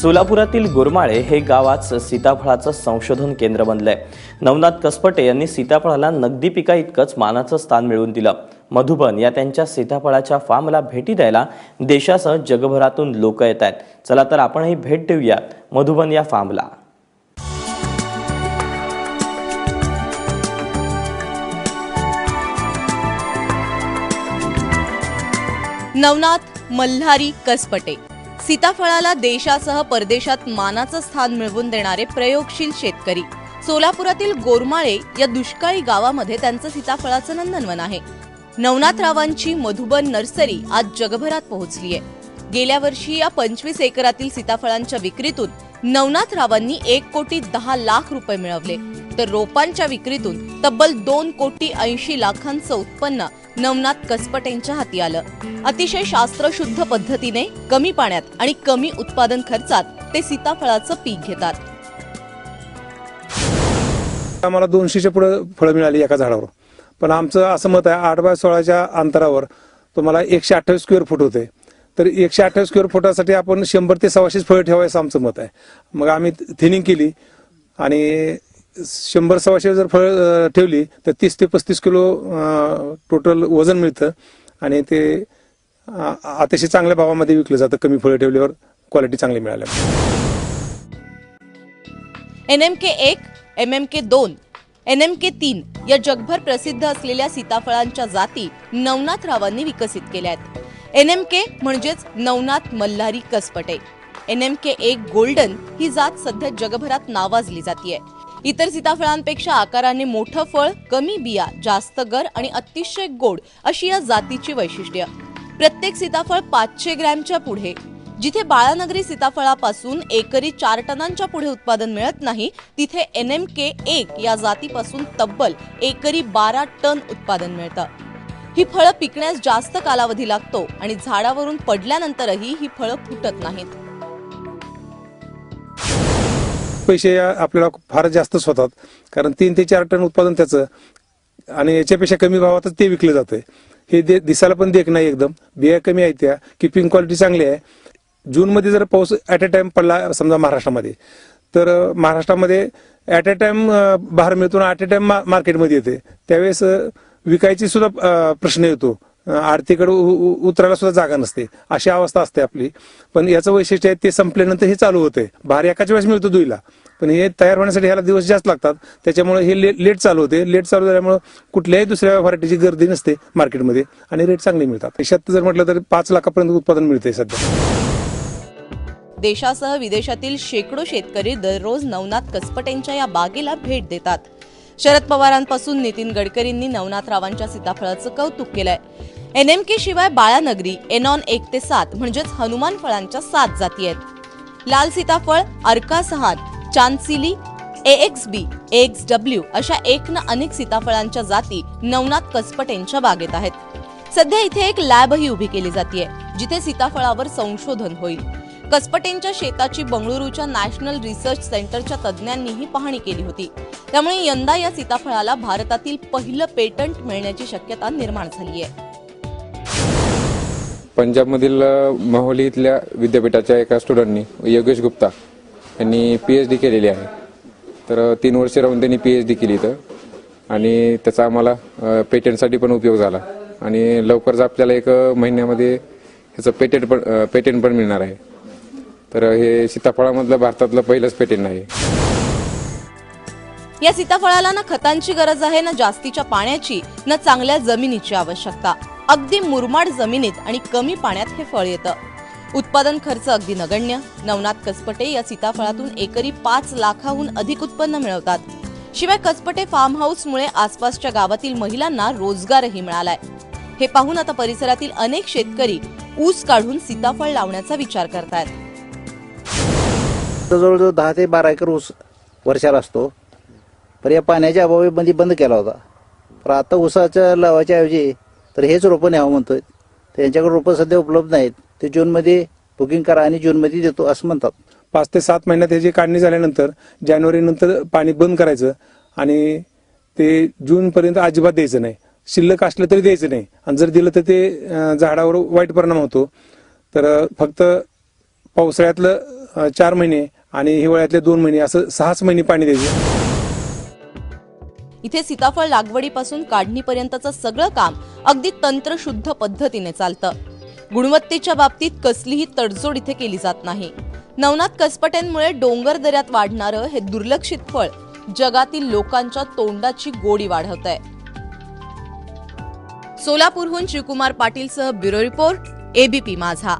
सोलापुरातील गुरमाळे हे गावात सीताफळाचं संशोधन केंद्र बनलंय. नवनाथ कसपटे यांनी सीताफळाला नगदी पिका इतकंच मानाचं स्थान मिळवून दिलं. मधुबन या त्यांच्या सीताफळाच्या फार्मला भेटी द्यायला देशासह जगभरातून लोक येत आहेत चला तर आपणही भेट देऊया मधुबन या फार्मला. नवनाथ मल्हारी कसपटे सीताफळाला देशासह परदेशात मानाचं स्थान मिळवून देणारे प्रयोगशील शेतकरी. सोलापुरातील गोरमाळे या दुष्काळी गावामध्ये त्यांचं सीताफळाचं नंदनवन आहे. नवनाथरावांची मधुबन नर्सरी आज जगभरात पोहोचली आहे. गेल्या वर्षी या पंचवीस एकरातील सीताफळांच्या विक्रीतून नवनाथरावांनी एक कोटी दहा लाख रुपये मिळवले. तर रोपांच्या विक्रीतून तब्बल दोन कोटी ऐंशी लाखांचं उत्पन्न नवनाथ कसपटेंच्या हाती आलं. अतिशय शास्त्रशुद्ध पद्धतीने कमी पाण्यात आणि कमी उत्पादन खर्चात ते सीताफळाचं पीक घेतात. आम्हाला दोनशेच्या पुढे फळं मिळाली एका झाडावर. पण आमचं असं मत आहे आठ बाय सोळाच्या अंतरावर तुम्हाला एकशे अठ्ठावीस स्क्वेअर फूट होते. तर एकशे अठ्ठावीस स्क्वेअर फुटासाठी आपण शंभर ते सव्वाशे फळं ठेवायचं आमचं मत आहे. मग आम्ही थिनिंग केली आणि शंभर सव्वाशे जर फळं ठेवली तर तीस ते पस्तीस किलो टोटल वजन मिळतं. आणि ते अतिशय चांगल्या भावामध्ये विकलं जातं. कमी फळं ठेवल्यावर क्वालिटी चांगली मिळाल्या. एन एम के एक एम एम के दोन एन एम के तीन या जगभर प्रसिद्ध असलेल्या सीताफळांच्या जाती नवनाथरावांनी विकसित केल्या आहेत. एन एम के म्हणजेच Navnath Malhari Kaspate. N M K एक गोल्डन ही जात सध्या जगभरात नावाजली जातीये. इतर सीताफळांपेक्षा आकाराने मोठं फळ कमी बिया जास्त गर आणि अतिशय गोड अशी या जातीची वैशिष्ट्य. प्रत्येक सीताफळ पाचशे ग्रॅमच्या पुढे. जिथे बाळानगरी सीताफळापासून एकरी चार टनांच्या पुढे उत्पादन मिळत नाही तिथे एन एम के एक या जातीपासून तब्बल एकरी बारा टन उत्पादन मिळतं. ही फळं पिकण्यास जास्त कालावधी लागतो आणि झाडावरून पडल्यानंतरही ही फळं फुटत नाहीत. पैसे आपल्याला फार जास्तच होतात कारण तीन ते चार टन उत्पादन त्याचं. आणि याच्यापेक्षा कमी भावातच ते विकलं जातंय. हे दे दिसायला पण देख नाही एकदम. बिया कमी आहेत त्या. किपिंग क्वालिटी चांगली आहे. जूनमध्ये जर पाऊस ॲट अ टाइम पडला समजा महाराष्ट्रामध्ये तर महाराष्ट्रामध्ये ॲट अ टाइम बाहेर मिळतो ॲट अ टाइम मार्केटमध्ये येते. त्यावेळेस विकायची सुद्धा प्रश्न येतो. आरतीकडे उ- उतरायला सुद्धा जागा नसते. अशी अवस्था असते आपली. पण याचं वैशिष्ट्य आहे ते संपल्यानंतर हे चालू होते भार एकाच वेळेस मिळतो दुईला. पण हे तयार होण्यासाठी ह्याला दिवस जास्त लागतात. त्याच्यामुळे हे ले- लेट चालू होते. लेट चालू झाल्यामुळे कुठल्याही दुसऱ्या व्हरायटीची गर्दी नसते मार्केटमध्ये आणि रेट चांगले मिळतात. देशात जर म्हटलं तर पाच लाखापर्यंत उत्पादन मिळते सध्या. देशासह विदेशातील शेकडो शेतकरी दररोज नवनाथ कसपटेंच्या या बागेला भेट देतात. शरद पवारांपासून नितीन गडकरींनी नवनाथरावांच्या सीताफळाचं कौतुक केलंय. एन एम के शिवाय बाळानगरी एनॉन एक ते सात म्हणजेच हनुमान फळांच्या सात जाती आहेत. लाल सीताफळ Arka Sahan Chandsili X B X W अशा एक न अनेक सीताफळांच्या जाती नवनाथ कसपटेंच्या बागेत आहेत. सध्या इथे एक लॅबही उभी केली जाते जिथे सीताफळावर संशोधन होईल. कसपटेंच्या शेताची बंगळुरूच्या नॅशनल रिसर्च सेंटरच्या तज्ज्ञांनीही पाहणी केली होती. त्यामुळे यंदा या सीताफळाला भारतातील पहिलं पेटंट मिळण्याची शक्यता निर्माण झाली आहे पंजाबमधील अ, इथल्या विद्यापीठाच्या एका स्टुडंटनी योगेश गुप्ता यांनी पी एच डी केलेली आहे. तर तीन वर्षे राहून त्यांनी पी एच डी केली इथं. आणि त्याचा आम्हाला पेटंटसाठी पण उपयोग झाला. आणि लवकरच आपल्याला एक महिन्यामध्ये ह्याचं पेटेंट पण पेटंट पेटेंट पण मिळणार आहे. तर हे सीताफळामधलं भारतातलं पहिलंच पेटेंट आहे. या सीताफळाला ना खतांची गरज आहे ना जास्तीच्या पाण्याची ना चांगल्या जमिनीची आवश्यकता. अगदी मुरमाड जमिनीत आणि कमी पाण्यात हे फळ येतं. उत्पादन खर्च अगदी नगण्य. नवनाथ कसपटे या सीताफळातून एकरी पाच लाखाहून अधिक उत्पन्न मिळवतात. शिवाय कसपटे फार्म हाऊसमुळे आसपासच्या गावातील महिलांना रोजगारही मिळालाय. हे पाहून आता परिसरातील अनेक शेतकरी ऊस काढून सीताफळ लावण्याचा विचार करतायत. जवळजवळ दहा ते बारा एकर ऊस वर्षाला असतो. पण या पाण्याच्या अभावामध्ये बंद केला होता. पण आता ऊसाच्या लावायच्या ऐवजी तर हेच रोपं न्यावं म्हणतोय. त्यांच्याकडे रोपं सध्या उपलब्ध नाहीत. ते जूनमध्ये बुकिंग करा आणि जूनमध्ये देतो असं म्हणतात. पाच ते सात महिन्यात त्याची काढणी झाल्यानंतर जानेवारी नंतर पाणी बंद करायचं आणि ते जून पर्यंत अजिबात द्यायचं नाही. शिल्लक असलं तरी द्यायचं नाही. आणि जर दिलं तर ते झाडावर वाईट परिणाम होतो. तर फक्त पावसाळ्यातलं चार महिने आणि हिवाळ्यातले दोन महिने असं सहाच महिने पाणी द्यायचे. इथे सीताफळ लागवडीपासून काढणीपर्यंतचं सगळं काम अगदी तंत्रशुद्ध पद्धतीने चालतं. गुणवत्तेच्या बाबतीत कसलीही तडजोड इथे केली जात नाही. नवनाथ कसपट्यांमुळे डोंगर दऱ्यात वाढणारं हे दुर्लक्षित फळ जगातील लोकांच्या तोंडाची गोडी वाढवत आहे सोलापूरहून शिवकुमार पाटीलसह ब्युरो रिपोर्ट एबीपी माझा.